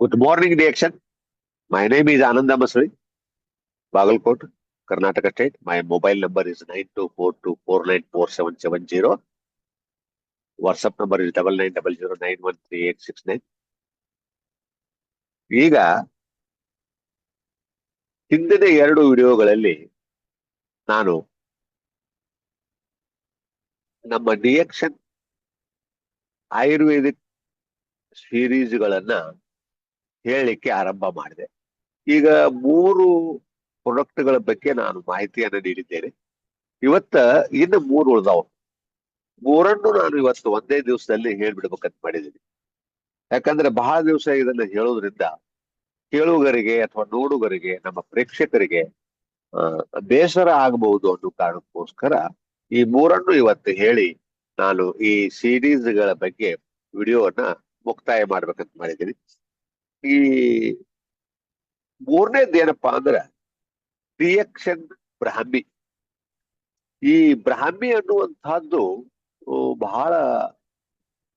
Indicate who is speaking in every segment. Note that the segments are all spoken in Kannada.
Speaker 1: Good morning, reaction. My name is Ananda Masri, Bagalkot, Karnataka State. My mobile number is nine two four two four nine four seven seven zero. WhatsApp number is double nine double zero nine one three eight six nine. ಈಗ ಹಿಂದಿನ ಎರಡು ವಿಡಿಯೋಗಳಲ್ಲಿ ನಾನು ನಮ್ಮ ಡಿಎಕ್ಷನ್ ಆಯುರ್ವೇದಿಕ್ ಸೀರೀಸ್ಗಳನ್ನ ಹೇಳಲಿಕ್ಕೆ ಆರಂಭ ಮಾಡಿದೆ. ಈಗ ಮೂರು ಪ್ರಾಡಕ್ಟ್ಗಳ ಬಗ್ಗೆ ನಾನು ಮಾಹಿತಿಯನ್ನು ನೀಡಿದ್ದೇನೆ. ಇವತ್ತ ಇನ್ನು ಮೂರು ಉಳಿದವು. ಮೂರನ್ನು ನಾನು ಇವತ್ತು ಒಂದೇ ದಿವಸದಲ್ಲಿ ಹೇಳ್ಬಿಡ್ಬೇಕಂತ ಮಾಡಿದ್ದೀನಿ. ಯಾಕಂದ್ರೆ ಬಹಳ ದಿವಸ ಇದನ್ನ ಹೇಳೋದ್ರಿಂದ ಕೇಳುಗರಿಗೆ ಅಥವಾ ನೋಡುಗರಿಗೆ, ನಮ್ಮ ಪ್ರೇಕ್ಷಕರಿಗೆ ಬೇಸರ ಆಗಬಹುದು ಅನ್ನೋ ಕಾರಣಕ್ಕೋಸ್ಕರ ಈ ಮೂರನ್ನು ಇವತ್ತು ಹೇಳಿ ನಾನು ಈ ಸಿರೀಸ್ಗಳ ಬಗ್ಗೆ ವಿಡಿಯೋವನ್ನ ಮುಕ್ತಾಯ ಮಾಡ್ಬೇಕಂತ ಮಾಡಿದ್ದೀನಿ. ಈ ಮೂರನೇದ್ ಏನಪ್ಪಾ ಅಂದ್ರ ರಿಯಕ್ಷನ್ ಬ್ರಾಹ್ಮಿ. ಈ ಬ್ರಾಹ್ಮಿ ಅನ್ನುವಂತಹದ್ದು ಬಹಳ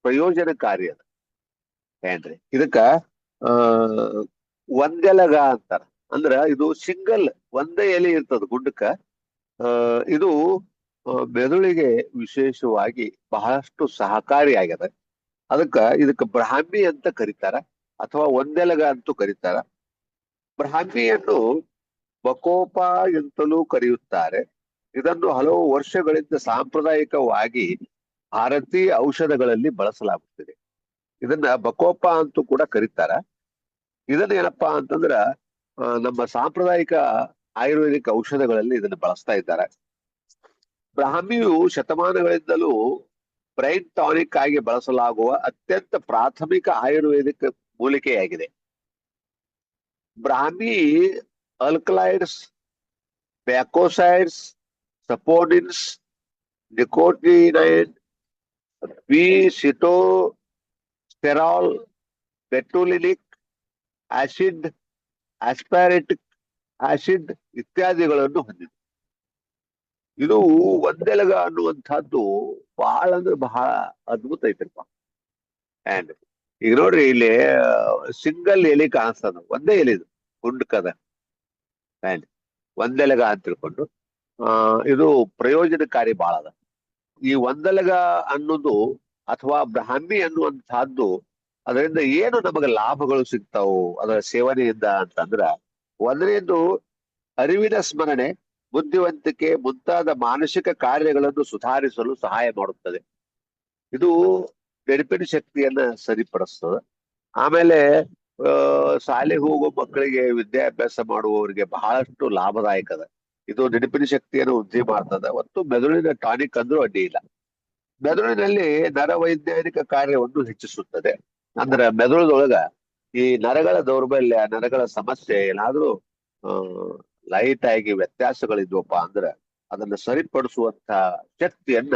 Speaker 1: ಪ್ರಯೋಜನಕಾರಿ ಅದ. ಏನ್ರಿ? ಇದಕ್ಕ, ಆ ಒಂದೆಲಗ ಅಂತಾರ. ಅಂದ್ರ ಇದು ಸಿಂಗಲ್, ಒಂದೇ ಎಲೆ ಇರ್ತದ ಗುಂಡಕ್ಕ. ಆ, ಇದು ಮೆದುಳಿಗೆ ವಿಶೇಷವಾಗಿ ಬಹಳಷ್ಟು ಸಹಕಾರಿ ಆಗ್ಯದ ಅದಕ್ಕ ಇದಕ್ಕ ಬ್ರಾಹ್ಮಿ ಅಂತ ಕರೀತಾರ. ಅಥವಾ ಒಂದೆಲಗ ಅಂತೂ ಕರೀತಾರ. ಬ್ರಾಹ್ಮಿಯನ್ನು ಬಕೋಪ ಎಂತಲೂ ಕರೆಯುತ್ತಾರೆ. ಇದನ್ನು ಹಲವು ವರ್ಷಗಳಿಂದ ಸಾಂಪ್ರದಾಯಿಕವಾಗಿ ಭಾರತೀಯ ಔಷಧಗಳಲ್ಲಿ ಬಳಸಲಾಗುತ್ತಿದೆ. ಇದನ್ನ ಬಕೋಪ ಅಂತೂ ಕೂಡ ಕರೀತಾರ. ಇದನ್ನ ಏನಪ್ಪಾ ಅಂತಂದ್ರ ನಮ್ಮ ಸಾಂಪ್ರದಾಯಿಕ ಆಯುರ್ವೇದಿಕ್ ಔಷಧಗಳಲ್ಲಿ ಇದನ್ನು ಬಳಸ್ತಾ ಇದ್ದಾರೆ. ಬ್ರಾಹ್ಮಿಯು ಶತಮಾನಗಳಿಂದಲೂ ಬ್ರೈನ್ ಟಾನಿಕ್ ಆಗಿ ಬಳಸಲಾಗುವ ಅತ್ಯಂತ ಪ್ರಾಥಮಿಕ Ayurvedic ಮೂಲಿಕೆಯಾಗಿದೆ brahmi alkaloids, bacosides, saponins nicotinine B sitosterol betulinic acid aspartic acid ಇತ್ಯಾದಿಗಳನ್ನು ಹೊಂದಿದೆ. ಇದು ಒಂದೆಲಗ ಅನ್ನುವಂಥದ್ದು ಬಹಳ ಅಂದ್ರೆ ಬಹಳ ಅದ್ಭುತ ಐತ್ರಪ್ಪ ಅಂಡ್ ಈಗ ನೋಡ್ರಿ ಇಲ್ಲಿ ಸಿಂಗಲ್ ಎಲೆ ಕಾಣಿಸ್ತದ ಒಂದೇ ಎಲೆ ಇದು ಗುಂಡ್ಕದ ಅಂಡ್ ಒಂದೆಲಗ ಅಂತ ತಿಳ್ಕೊಂಡು, ಆ, ಇದು ಪ್ರಯೋಜನಕಾರಿ ಬಹಳ ಅದ. ಈ ಒಂದೆಲಗ ಅನ್ನೋದು ಅಥವಾ ಬ್ರಾಹ್ಮಿ ಅನ್ನುವಂತಹದ್ದು, ಅದರಿಂದ ಏನು ನಮಗೆ ಲಾಭಗಳು ಸಿಗ್ತಾವು? ಅದರ ಸೇವನೆಯಿಂದ ಅಂತಂದ್ರ, ಒಂದನೇದು ಅರಿವಿನ ಸ್ಮರಣೆ, ಬುದ್ಧಿವಂತಿಕೆ, ಮುಂತಾದ ಮಾನಸಿಕ ಕಾರ್ಯಗಳನ್ನು ಸುಧಾರಿಸಲು ಸಹಾಯ ಮಾಡುತ್ತದೆ. ಇದು ನೆನಪಿನ ಶಕ್ತಿಯನ್ನ ಸರಿಪಡಿಸ್ತದೆ. ಆಮೇಲೆ ಶಾಲೆಗೆ ಹೋಗೋ ಮಕ್ಕಳಿಗೆ ವಿದ್ಯಾಭ್ಯಾಸ ಮಾಡುವವರಿಗೆ ಬಹಳಷ್ಟು ಲಾಭದಾಯಕ ಅದ. ಇದು ನೆನಪಿನ ಶಕ್ತಿಯನ್ನು ವೃದ್ಧಿ ಮಾಡ್ತದೆ. ಮತ್ತು ಮೆದುಳಿನ ಟಾನಿಕ್ ಅಂದ್ರೂ ಅಡ್ಡಿ ಇಲ್ಲ. ಮೆದುಳಿನಲ್ಲಿ ನರವೈಜ್ಞಾನಿಕ ಕಾರ್ಯವನ್ನು ಹೆಚ್ಚಿಸುತ್ತದೆ. ಅಂದ್ರೆ ಮೆದುಳದೊಳಗ ಈ ನರಗಳ ದೌರ್ಬಲ್ಯ, ನರಗಳ ಸಮಸ್ಯೆ ಏನಾದ್ರೂ ಲೈಟ್ ಆಗಿ ವ್ಯತ್ಯಾಸಗಳಿದ್ವಪ್ಪ ಅಂದ್ರೆ ಅದನ್ನ ಸರಿಪಡಿಸುವಂತ ಶಕ್ತಿಯನ್ನ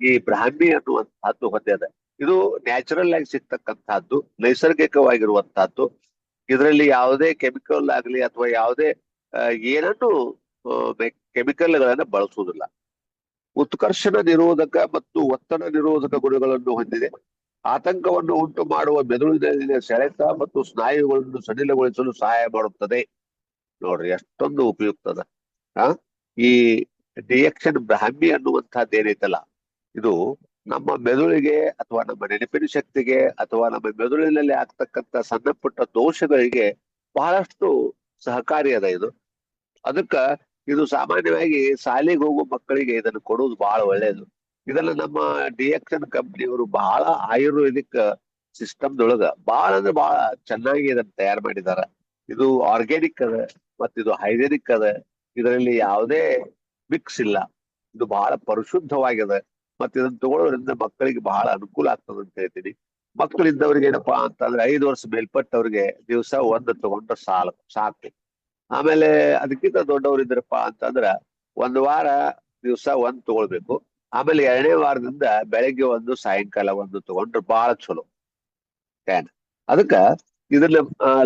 Speaker 1: ಈ ಬ್ರಾಹ್ಮಿ ಅನ್ನುವಂತಹದ್ದು ಹೊಂದಿದೆ ಇದು ನ್ಯಾಚುರಲ್ ಆಗಿ ಸಿಗ್ತಕ್ಕಂತಹದ್ದು, ನೈಸರ್ಗಿಕವಾಗಿರುವಂತಹದ್ದು. ಇದರಲ್ಲಿ ಯಾವುದೇ ಕೆಮಿಕಲ್ ಆಗಲಿ ಅಥವಾ ಯಾವುದೇ ಏನನ್ನು ಕೆಮಿಕಲ್ ಗಳನ್ನ ಬಳಸುವುದಿಲ್ಲ. ಉತ್ಕರ್ಷಣ ನಿರೋಧಕ ಮತ್ತು ಒತ್ತಡ ನಿರೋಧಕ ಗುಣಗಳನ್ನು ಹೊಂದಿದೆ. ಆತಂಕವನ್ನು ಉಂಟು ಮಾಡುವ ಮೆದುಳಿನಲ್ಲಿನ ಸೆಳೆತ ಮತ್ತು ಸ್ನಾಯುಗಳನ್ನು ಸಡಿಲಗೊಳಿಸಲು ಸಹಾಯ ಮಾಡುತ್ತದೆ. ನೋಡ್ರಿ, ಎಷ್ಟೊಂದು ಉಪಯುಕ್ತದ ಆ, ಈ ಡಿಯಕ್ಷನ್ ಬ್ರಾಹ್ಮಿ ಅನ್ನುವಂತಹದ್ದು ಏನೈತಲ್ಲ ಇದು ನಮ್ಮ ಮೆದುಳಿಗೆ ಅಥವಾ ನಮ್ಮ ನೆನಪಿನ ಶಕ್ತಿಗೆ ಅಥವಾ ನಮ್ಮ ಮೆದುಳಿನಲ್ಲಿ ಆಗ್ತಕ್ಕಂತ ಸಣ್ಣ ಪುಟ್ಟ ದೋಷಗಳಿಗೆ ಬಹಳಷ್ಟು ಸಹಕಾರಿ ಅದ ಇದು. ಅದಕ್ಕ ಇದು ಸಾಮಾನ್ಯವಾಗಿ ಶಾಲೆಗೆ ಹೋಗುವ ಮಕ್ಕಳಿಗೆ ಇದನ್ನು ಕೊಡುವುದು ಬಹಳ ಒಳ್ಳೆಯದು ಇದನ್ನ ನಮ್ಮ ಡಿಎಕ್ಷನ್ ಕಂಪ್ನಿಯವರು ಬಹಳ ಆಯುರ್ವೇದಿಕ್ ಸಿಸ್ಟಮ್ದೊಳಗ ಬಹಳ ಅಂದ್ರೆ ಬಹಳ ಚೆನ್ನಾಗಿ ಇದನ್ನ ತಯಾರು ಮಾಡಿದಾರ. ಇದು ಆರ್ಗ್ಯಾನಿಕ್ ಅದ ಮತ್ತಿದು ಹೈಜೆನಿಕ್ ಅದ. ಇದರಲ್ಲಿ ಯಾವುದೇ ಮಿಕ್ಸ್ ಇಲ್ಲ. ಇದು ಬಹಳ ಪರಿಶುದ್ಧವಾಗಿದೆ ಮತ್ತೆ ಇದನ್ನ ತಗೊಳ್ಳೋದ್ರಿಂದ ಮಕ್ಕಳಿಗೆ ಬಹಳ ಅನುಕೂಲ ಆಗ್ತದೆ ಅಂತ ಹೇಳ್ತೀನಿ. ಮಕ್ಕಳಿದ್ದವ್ರಿಗೆ ಏನಪ್ಪಾ ಅಂತಂದ್ರೆ ಐದು ವರ್ಷ ಮೇಲ್ಪಟ್ಟವ್ರಿಗೆ ದಿವಸ ಒಂದು ತಗೊಂಡ್ರೆ ಸಾಲ, ಸಾಕು. ಆಮೇಲೆ ಅದಕ್ಕಿಂತ ದೊಡ್ಡವ್ರು ಇದ್ರಪ್ಪ ಅಂತಂದ್ರ ಒಂದ್ ವಾರ ದಿವಸ ಒಂದ್ ತಗೊಳ್ಬೇಕು. ಆಮೇಲೆ ಎರಡನೇ ವಾರದಿಂದ ಬೆಳಗ್ಗೆ ಒಂದು, ಸಾಯಂಕಾಲ ಒಂದು ತಗೊಂಡ್ರೆ ಬಹಳ ಚಲೋ. ಏನ್ ಅದಕ್ಕ ಇದ್ರ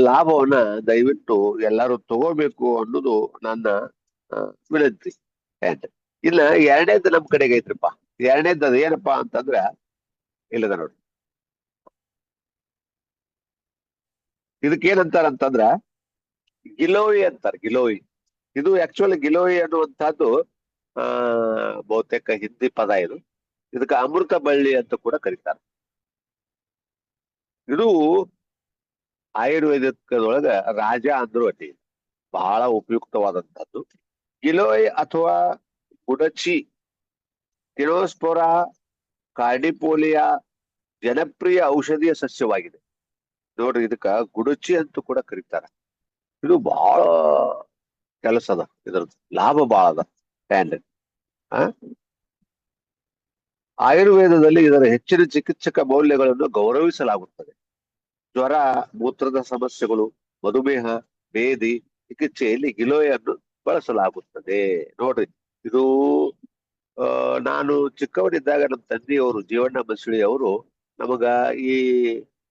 Speaker 1: ಲಾಭವನ್ನ ದಯವಿಟ್ಟು ಎಲ್ಲರೂ ತಗೋಬೇಕು ಅನ್ನೋದು ನನ್ನ ವಿನಂತಿ. ಏನ್ ಇಲ್ಲ ಎರಡನೇದು ನಮ್ ಕಡೆಗೆ ಐತ್ರಪ್ಪ. ಎರಡನೇದ್ದು ಏನಪ್ಪಾ ಅಂತಂದ್ರ, ಇಲ್ಲದ ನೋಡಿ. ಇದಕ್ಕೇನಂತಾರ ಅಂತಂದ್ರ, ಗಿಲೋಯಿ ಅಂತಾರೆ, ಗಿಲೋಯಿ. ಇದು ಆಕ್ಚುಲಿ ಗಿಲೋಯಿ ಅನ್ನುವಂತಹದ್ದು ಆ, ಬಹುತೇಕ ಹಿಂದಿ ಪದ ಇದು. ಇದಕ್ಕೆ ಅಮೃತ ಬಳ್ಳಿ ಅಂತ ಕೂಡ ಕರೀತಾರೆ. ಇದು ಆಯುರ್ವೇದದೊಳಗ ರಾಜ ಅಂದ್ರೂ ಅಡ್ಡಿ. ಬಹಳ ಉಪಯುಕ್ತವಾದಂತಹದ್ದು ಗಿಲೋಯಿ ಅಥವಾ ಗುಡಚಿ ಕಿನೋಸ್ಪೊರಾ ಕಾರ್ಡಿಪೋಲಿಯಾ ಜನಪ್ರಿಯ ಔಷಧೀಯ ಸಸ್ಯವಾಗಿದೆ. ನೋಡ್ರಿ ಇದಕ್ಕ ಗುಡಚಿ ಅಂತ ಕೂಡ ಕರೀತಾರ. ಇದು ಬಹಳ ಕೆಲಸ ಅದ. ಇದ್ರದ್ದು ಲಾಭ ಬಹಳ ಅದ. ಟ್ಯಾಂಡ್ ಆಯುರ್ವೇದದಲ್ಲಿ ಇದರ ಹೆಚ್ಚಿನ ಚಿಕಿತ್ಸಕ ಮೌಲ್ಯಗಳನ್ನು ಗೌರವಿಸಲಾಗುತ್ತದೆ. ಜ್ವರ, ಮೂತ್ರದ ಸಮಸ್ಯೆಗಳು, ಮಧುಮೇಹ, ಬೇದಿ, ಚಿಕಿತ್ಸೆಯಲ್ಲಿ ಗಿಲೋಯನ್ನು ಬಳಸಲಾಗುತ್ತದೆ. ನೋಡ್ರಿ, ಇದು ಆ ನಾನು ಚಿಕ್ಕವನಿದ್ದಾಗ ನಮ್ಮ ತಂದೆಯವರು ಜೀವಣ್ಣ ಮಸಳಿ ಅವರು ನಮಗ ಈ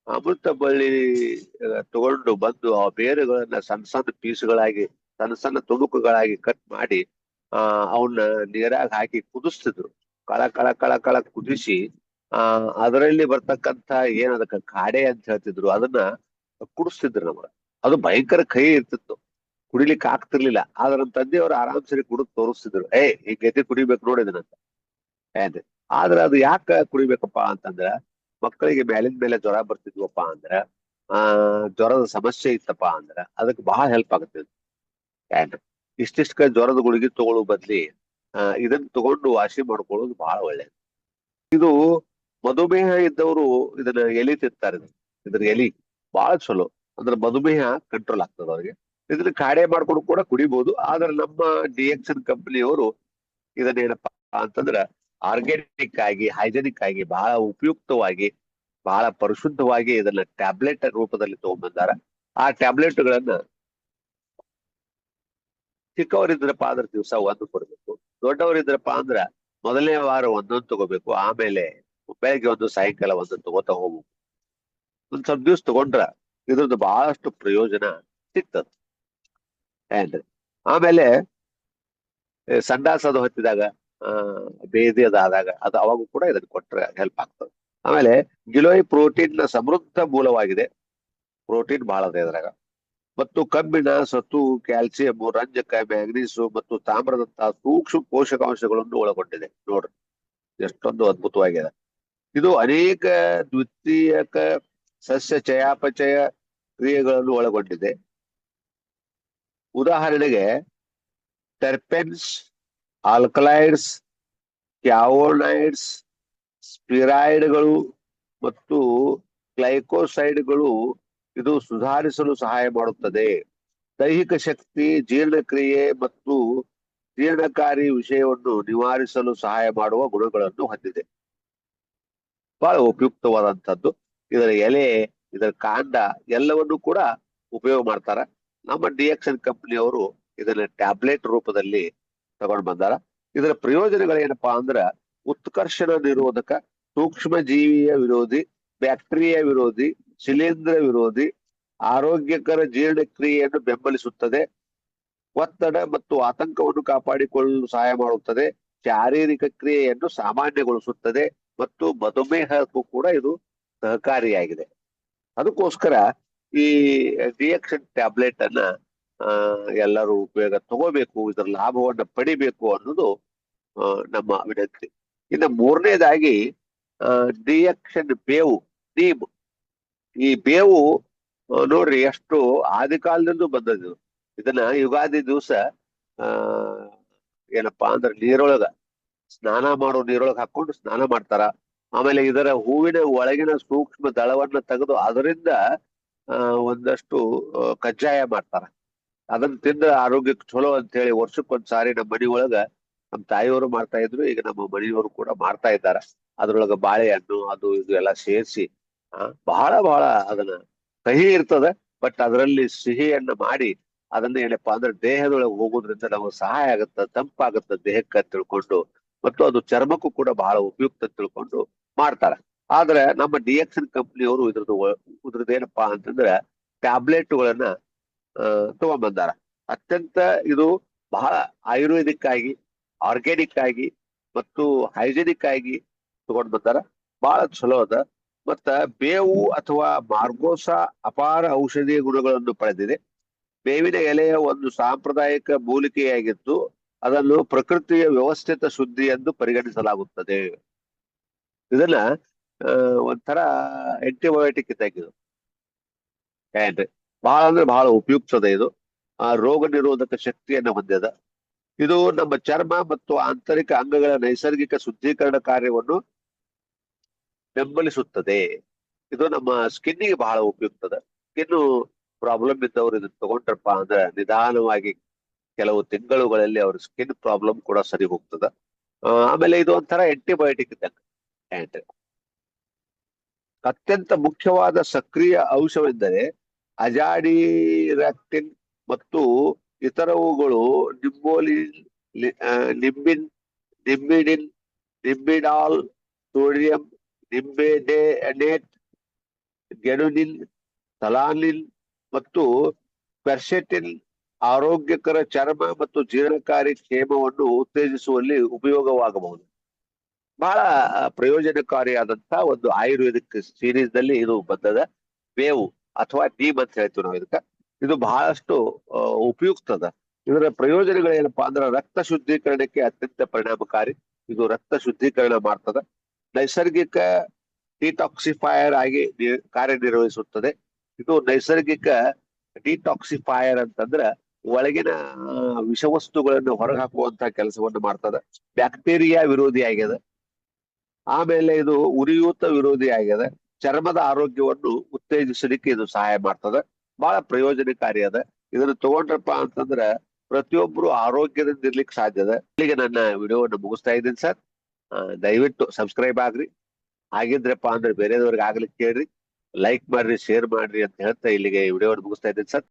Speaker 1: ಅಮೃತ ಬಳ್ಳಿ ತಗೊಂಡು ಬಂದು ಆ ಬೇರುಗಳನ್ನ ಸಣ್ಣ ಸಣ್ಣ ಪೀಸ್ಗಳಾಗಿ ಸಣ್ಣ ಸಣ್ಣ ತುಣುಕುಗಳಾಗಿ ಕಟ್ ಮಾಡಿ, ಆ, ಅವನ್ನ ನೀರಾಗ ಹಾಕಿ ಕುದಿಸ್ತಿದ್ರು. ಕಳ ಕಳ ಕಳ ಕಳ ಕುದಿಸಿ, ಆ, ಅದರಲ್ಲಿ ಬರ್ತಕ್ಕಂತ ಏನದಕ್ಕ ಕಾಡೆ ಅಂತ ಹೇಳ್ತಿದ್ರು, ಅದನ್ನ ಕುಡಿಸ್ತಿದ್ರು ನಮಗ. ಅದು ಭಯಂಕರ ಕೈ ಇರ್ತಿತ್ತು. ಕುಡಿಲಿಕ್ಕೆ ಆಗ್ತಿರ್ಲಿಲ್ಲ. ಆದ್ರೆ ತಂದೆಯವರು ಆರಾಮ್ ಸರಿ ಕುಡಿದ್ ತೋರಿಸ್ತಿದ್ರು. ಏ, ಈ ಗೆದ್ದೆ ಕುಡಿಬೇಕು ನೋಡಿದನಂತ ಏನ್ ಆದ್ರ ಅದು ಯಾಕ ಕುಡಿಬೇಕಪ್ಪ ಅಂತಂದ್ರ, ಮಕ್ಕಳಿಗೆ ಮೇಲಿನ ಮೇಲೆ ಜ್ವರ ಬರ್ತಿದ್ವಪ್ಪ ಅಂದ್ರ, ಆ, ಜ್ವರದ ಸಮಸ್ಯೆ ಇತ್ತಪ್ಪ ಅಂದ್ರ, ಅದಕ್ಕೆ ಬಹಳ ಹೆಲ್ಪ್ ಆಗುತ್ತೆ ಏನ್ ಇಷ್ಟಿಷ್ಟ ಜ್ವರದ ಗುಳಿಗೆ ತಗೊಳ್ಳೋ ಬದ್ಲಿ, ಆ ಇದನ್ನ ತಗೊಂಡು ವಾಸಿ ಮಾಡ್ಕೊಳ್ಳೋದು ಬಹಳ ಒಳ್ಳೇದು. ಇದು ಮಧುಮೇಹ ಇದ್ದವರು ಇದನ್ನ ಎಲಿ ತಿಂತಾರೆ. ಇದು. ಇದ್ರ ಎಲಿ ಬಹಳ ಚಲೋ. ಅಂದ್ರೆ ಮಧುಮೇಹ ಕಂಟ್ರೋಲ್ ಆಗ್ತದ ಅವ್ರಿಗೆ. ಇದನ್ನ ಕಾಡೆ ಮಾಡ್ಕೊಂಡು ಕೂಡ ಕುಡಿಬಹುದು ಆದ್ರೆ ನಮ್ಮ ಡಿ ಎಕ್ಸನ್ ಕಂಪನಿಯವರು ಇದನ್ನೇನಪ್ಪಾ ಅಂತಂದ್ರ ಆರ್ಗ್ಯಾನಿಕ್ ಆಗಿ, ಹೈಜೆನಿಕ್ ಆಗಿ, ಬಹಳ ಉಪಯುಕ್ತವಾಗಿ, ಬಹಳ ಪರಿಶುದ್ಧವಾಗಿ ಇದನ್ನ ಟ್ಯಾಬ್ಲೆಟ್ ರೂಪದಲ್ಲಿ ತಗೊಂಡ್ಬಂದಾರ. ಆ ಟ್ಯಾಬ್ಲೆಟ್ಗಳನ್ನ ಚಿಕ್ಕವರಿದ್ರಪ್ಪ ಅಂದ್ರೆ ದಿವಸ ಒಂದು ಕೊಡ್ಬೇಕು. ದೊಡ್ಡವರಿದ್ರಪ್ಪ ಅಂದ್ರ ಮೊದಲನೇ ವಾರ ಒಂದೊಂದು ತಗೋಬೇಕು. ಆಮೇಲೆ ಬೆಳಗ್ಗೆ ಒಂದು, ಸಾಯಂಕಾಲ ಒಂದು ತಗೋತಾ ಹೋಗ್ಬೇಕು. ಒಂದ್ ಸ್ವಲ್ಪ ದಿವ್ಸ ತಗೊಂಡ್ರ ಇದ್ರದ್ದು ಬಹಳಷ್ಟು ಪ್ರಯೋಜನ ಸಿಗ್ತದ. ಏನ್ರಿ ಆಮೇಲೆ ಸಂಡಾಸದ ಹೊತ್ತಿದಾಗ, ಆ, ಬೇದಿ ಅದಾದಾಗ ಅದು ಅವಾಗೂ ಕೂಡ ಇದನ್ನ ಕೊಟ್ರೆ ಹೆಲ್ಪ್ ಆಗ್ತದೆ. ಆಮೇಲೆ, ಗಿಲೋಯ್ ಪ್ರೋಟೀನ್ನ ಸಮೃದ್ಧ ಮೂಲವಾಗಿದೆ. ಪ್ರೋಟೀನ್ ಬಹಳ ಇದೆ ಇದ್ರಾಗ. ಮತ್ತು ಕಬ್ಬಿಣ ಸತು ಕ್ಯಾಲ್ಸಿಯಂ, ರಂಜಕ, ಮ್ಯಾಗ್ನೀಸು ಮತ್ತು ತಾಮ್ರದಂತಹ ಸೂಕ್ಷ್ಮ ಪೋಷಕಾಂಶಗಳನ್ನು ಒಳಗೊಂಡಿದೆ. ನೋಡ್ರಿ. ಎಷ್ಟೊಂದು ಅದ್ಭುತವಾಗಿದೆ. ಇದು ಅನೇಕ ದ್ವಿತೀಯಕ ಸಸ್ಯ ಚಯಾಪಚಯ ಕ್ರಿಯೆಗಳನ್ನು ಒಳಗೊಂಡಿದೆ. ಉದಾಹರಣೆಗೆ, ಟರ್ಪೆನ್ಸ್, ಆಲ್ಕಲೈಡ್ಸ್ ಕ್ಯಾವೋನೈಡ್ಸ್ ಸ್ಪಿರಾಯ್ಡ್ಗಳು ಮತ್ತು ಗ್ಲೈಕೋಸೈಡ್ಗಳು ಇದು ಸುಧಾರಿಸಲು ಸಹಾಯ ಮಾಡುತ್ತದೆ. ದೈಹಿಕ ಶಕ್ತಿ, ಜೀರ್ಣಕ್ರಿಯೆ ಮತ್ತು ಜೀರ್ಣಕಾರಿ ವಿಷಯವನ್ನು ನಿವಾರಿಸಲು ಸಹಾಯ ಮಾಡುವ ಗುಣಗಳನ್ನು ಹೊಂದಿದೆ. ಬಹಳ ಉಪಯುಕ್ತವಾದಂತದ್ದು ಇದರ ಎಲೆ, ಇದರ ಕಾಂಡ ಎಲ್ಲವನ್ನು ಕೂಡ ಉಪಯೋಗ ಮಾಡ್ತಾರ. ನಮ್ಮ ಡಿಎಕ್ಸನ್ ಕಂಪನಿಯವರು ಇದನ್ನ ಟ್ಯಾಬ್ಲೆಟ್ ರೂಪದಲ್ಲಿ ತಗೊಂಡ್ ಬಂದಾರ. ಇದರ ಪ್ರಯೋಜನಗಳೇನಪ್ಪಾ ಅಂದ್ರ ಉತ್ಕರ್ಷಣ ನಿರೋಧಕ ಸೂಕ್ಷ್ಮ ಜೀವಿಯ ವಿರೋಧಿ, ಬ್ಯಾಕ್ಟೀರಿಯಾ ವಿರೋಧಿ, ಶಿಲೀಂಧ್ರ ವಿರೋಧಿ, ಆರೋಗ್ಯಕರ ಜೀರ್ಣಕ್ರಿಯೆಯನ್ನು ಬೆಂಬಲಿಸುತ್ತದೆ. ಒತ್ತಡ ಮತ್ತು ಆತಂಕವನ್ನು ಕಾಪಾಡಿಕೊಳ್ಳಲು ಸಹಾಯ ಮಾಡುತ್ತದೆ. ಶಾರೀರಿಕ ಕ್ರಿಯೆಯನ್ನು ಸಾಮಾನ್ಯಗೊಳಿಸುತ್ತದೆ ಮತ್ತು ಮಧುಮೇಹಕ್ಕೂ ಕೂಡ ಇದು ಸಹಕಾರಿಯಾಗಿದೆ. ಅದಕ್ಕೋಸ್ಕರ ಈ ರಿಯಾಕ್ಷನ್ ಟ್ಯಾಬ್ಲೆಟ್ ಅನ್ನ ಎಲ್ಲರೂ ಉಪಯೋಗ ತಗೋಬೇಕು, ಇದರ ಲಾಭವನ್ನ ಪಡಿಬೇಕು ಅನ್ನೋದು ನಮ್ಮ ವಿನಂತಿ. ಇನ್ನು ಮೂರನೇದಾಗಿ ರಿಯಾಕ್ಷನ್ ಬೇವು ನೀಮ್ ಈ ಬೇವು ನೋಡ್ರಿ, ಎಷ್ಟು ಆದಿ ಕಾಲದಿಂದ ಬಂದದ್ದು ಇದನ್ನ ಯುಗಾದಿ ದಿವಸ, ಆ, ಏನಪ್ಪಾ ಅಂದ್ರೆ ನೀರೊಳಗ, ಸ್ನಾನ ಮಾಡೋ ನೀರೊಳಗ ಹಾಕೊಂಡು ಸ್ನಾನ ಮಾಡ್ತಾರ. ಆಮೇಲೆ ಇದರ ಹೂವಿನ ಒಳಗಿನ ಸೂಕ್ಷ್ಮ ದಳವನ್ನ ತೆಗೆದು ಅದರಿಂದ ಒಂದಷ್ಟು ಕಜ್ಜಾಯ ಮಾಡ್ತಾರ. ಅದನ್ನ ತಿಂದ ಆರೋಗ್ಯಕ್ಕೆ ಚಲೋ ಅಂತ ಹೇಳಿ ವರ್ಷಕ್ಕೊಂದ್ ಸಾರಿ ನಮ್ಮ ಮನಿ ಒಳಗ ನಮ್ಮ ತಾಯಿಯವರು ಮಾಡ್ತಾ ಇದ್ರು, ಈಗ ನಮ್ಮ ಮನೆಯವರು ಕೂಡ ಮಾಡ್ತಾ ಇದ್ದಾರ. ಅದ್ರೊಳಗ ಬಾಳೆಹಣ್ಣು, ಅದು ಇದು ಎಲ್ಲ ಸೇರಿಸಿ, ಆ, ಬಹಳ ಬಹಳ ಅದನ್ನ ಕಹಿ ಇರ್ತದ. ಬಟ್ ಅದರಲ್ಲಿ ಸಿಹಿಯನ್ನ ಮಾಡಿ ಅದನ್ನ ಏನಪ್ಪಾ ಅಂದ್ರೆ ದೇಹದೊಳಗೆ ಹೋಗೋದ್ರಿಂದ ನಮಗೆ ಸಹಾಯ ಆಗತ್ತ, ತಂಪಾಗತ್ತ ದೇಹಕ್ಕೆ ತಿಳ್ಕೊಂಡು. ಮತ್ತು ಅದು ಚರ್ಮಕ್ಕೂ ಕೂಡ ಬಹಳ ಉಪಯುಕ್ತ ತಿಳ್ಕೊಂಡು ಮಾಡ್ತಾರ. ಆದ್ರೆ ನಮ್ಮ ಡಿ ಎಕ್ಸನ್ ಕಂಪ್ನಿಯವರು ಇದ್ರದ್ದು ಇದ್ರದ್ದು ಏನಪ್ಪಾ ಅಂತಂದ್ರೆ ಟ್ಯಾಬ್ಲೆಟ್ಗಳನ್ನ ತಗೊಂಡ್ಬಂದಾರ. ಅತ್ಯಂತ ಇದು ಬಹಳ ಆಯುರ್ವೇದಿಕ್ ಆಗಿ ಆರ್ಗ್ಯಾನಿಕ್ ಆಗಿ ಮತ್ತು ಹೈಜೆನಿಕ್ ಆಗಿ ತಗೊಂಡ್ ಬಂದಾರ ಬಹಳ ಚಲೋ ಅದ. ಮತ್ತ ಬೇವು ಅಥವಾ ಮಾರ್ಗೋಸ ಅಪಾರ ಔಷಧೀಯ ಗುಣಗಳನ್ನು ಪಡೆದಿದೆ. ಬೇವಿನ ಎಲೆಯ ಒಂದು ಸಾಂಪ್ರದಾಯಿಕ ಮೂಲಿಕೆಯಾಗಿದ್ದು ಅದನ್ನು ಪ್ರಕೃತಿಯ ವ್ಯವಸ್ಥಿತ ಶುದ್ಧಿ ಎಂದು ಪರಿಗಣಿಸಲಾಗುತ್ತದೆ. ಇದನ್ನ ಒಂಥರ ಆಂಟಿಬಯೋಟಿಕ್ ಇದ್ದಾಗಿದು ಏನ್ರಿ ಬಹಳ ಅಂದ್ರೆ ಬಹಳ ಉಪಯುಕ್ತದ ಇದು. ಆ, ರೋಗ ನಿರೋಧಕ ಶಕ್ತಿಯನ್ನ ಹೊಂದಿದ ಇದು ನಮ್ಮ ಚರ್ಮ ಮತ್ತು ಆಂತರಿಕ ಅಂಗಗಳ ನೈಸರ್ಗಿಕ ಶುದ್ಧೀಕರಣ ಕಾರ್ಯವನ್ನು ಬೆಂಬಲಿಸುತ್ತದೆ. ಇದು ನಮ್ಮ ಸ್ಕಿನ್ನಿಗೆ ಬಹಳ ಉಪಯುಕ್ತದ. ಸ್ಕಿನ್ ಪ್ರಾಬ್ಲಮ್ ಇದ್ದವರು ಇದನ್ನ ತಗೊಂಡ್ರಪ್ಪ ಅಂದ್ರೆ ನಿಧಾನವಾಗಿ ಕೆಲವು ತಿಂಗಳುಗಳಲ್ಲಿ ಅವ್ರ ಸ್ಕಿನ್ ಪ್ರಾಬ್ಲಮ್ ಕೂಡ ಸರಿ ಹೋಗ್ತದ. ಆಮೇಲೆ ಇದು ಒಂಥರ ಆಂಟಿಬಯೋಟಿಕ್ ಇದ್ದಂಗೆ. ಅತ್ಯಂತ ಮುಖ್ಯವಾದ ಸಕ್ರಿಯ ಅಂಶವೆಂದರೆ ಅಜಾಡಿರಾಕ್ಟಿನ್ ಮತ್ತು ಇತರವುಗಳು ನಿಂಬೋಲಿನ್ ನಿಂಬಿನ್, ನಿಂಬಿಡಿನ್, ನಿಂಬಿಡಾಲ್, ಸೋಡಿಯಂ, ನಿಂಬೆಡೇನೇಟ್ ಗೆಡುನಿನ್ ಸಲಾನಿನ್ ಮತ್ತು ಪೆರ್ಸೆಟಿನ್ ಆರೋಗ್ಯಕರ ಚರ್ಮ ಮತ್ತು ಜೀರ್ಣಕಾರಿ ಕ್ಷೇಮವನ್ನು ಉತ್ತೇಜಿಸುವಲ್ಲಿ ಉಪಯೋಗವಾಗಬಹುದು. ಬಹಳ ಪ್ರಯೋಜನಕಾರಿಯಾದಂತಹ ಪ್ರಯೋಜನಕಾರಿಯಾದಂತ ಒಂದು ಆಯುರ್ವೇದಿಕ್ ಸೀರೀಸ್ನಲ್ಲಿ ಇದು ಬಂದದ. ಬೇವು ಅಥವಾ ನೀಮ್ ಅಂತ ಹೇಳ್ತೀವಿ ನಾವು ಇದಕ್ಕ. ಇದು ಬಹಳಷ್ಟು ಉಪಯುಕ್ತದ. ಇದರ ಪ್ರಯೋಜನಗಳೇನಪ್ಪಾ ಅಂದ್ರೆ ರಕ್ತ ಶುದ್ಧೀಕರಣಕ್ಕೆ ಅತ್ಯಂತ ಪರಿಣಾಮಕಾರಿ. ಇದು ರಕ್ತ ಶುದ್ಧೀಕರಣ ಮಾಡ್ತದ. ನೈಸರ್ಗಿಕ ಡಿಟಾಕ್ಸಿಫೈಯರ್ ಆಗಿ ಕಾರ್ಯನಿರ್ವಹಿಸುತ್ತದೆ. ಇದು ನೈಸರ್ಗಿಕ ಡಿಟಾಕ್ಸಿಫೈಯರ್ ಅಂತಂದ್ರ ಒಳಗಿನ ವಿಷವಸ್ತುಗಳನ್ನು ಹೊರಹಾಕುವಂತ ಕೆಲಸವನ್ನು ಮಾಡ್ತದ. ಬ್ಯಾಕ್ಟೀರಿಯಾ ವಿರೋಧಿ ಆಗ್ಯದ ಆಮೇಲೆ ಇದು ಉರಿಯೂತ ವಿರೋಧಿ ಆಗಿದೆ ಚರ್ಮದ ಆರೋಗ್ಯವನ್ನು ಉತ್ತೇಜಿಸಲಿಕ್ಕೆ ಇದು ಸಹಾಯ ಮಾಡ್ತದೆ. ಬಹಳ ಪ್ರಯೋಜನಕಾರಿ ಅದ. ಇದನ್ನು ತಗೊಂಡ್ರಪ್ಪ ಅಂತಂದ್ರೆ ಪ್ರತಿಯೊಬ್ರು ಆರೋಗ್ಯದಿಂದ ಇರ್ಲಿಕ್ಕೆ ಸಾಧ್ಯ ಅದ. ಇಲ್ಲಿಗೆ ನನ್ನ ವಿಡಿಯೋವನ್ನು ಮುಗಿಸ್ತಾ ಇದ್ದೀನಿ ಸರ್. ದಯವಿಟ್ಟು ಸಬ್ಸ್ಕ್ರೈಬ್ ಆಗ್ರಿ. ಆಗಿದ್ರಪ್ಪ ಅಂದ್ರೆ ಬೇರೆದವ್ರಿಗೆ ಆಗ್ಲಿಕ್ಕೆ ಕೇಳ್ರಿ. ಲೈಕ್ ಮಾಡ್ರಿ, ಶೇರ್ ಮಾಡ್ರಿ ಅಂತ ಹೇಳ್ತಾ ಇಲ್ಲಿಗೆ ವಿಡಿಯೋವನ್ನು ಮುಗಿಸ್ತಾ ಇದ್ದೀನಿ ಸರ್.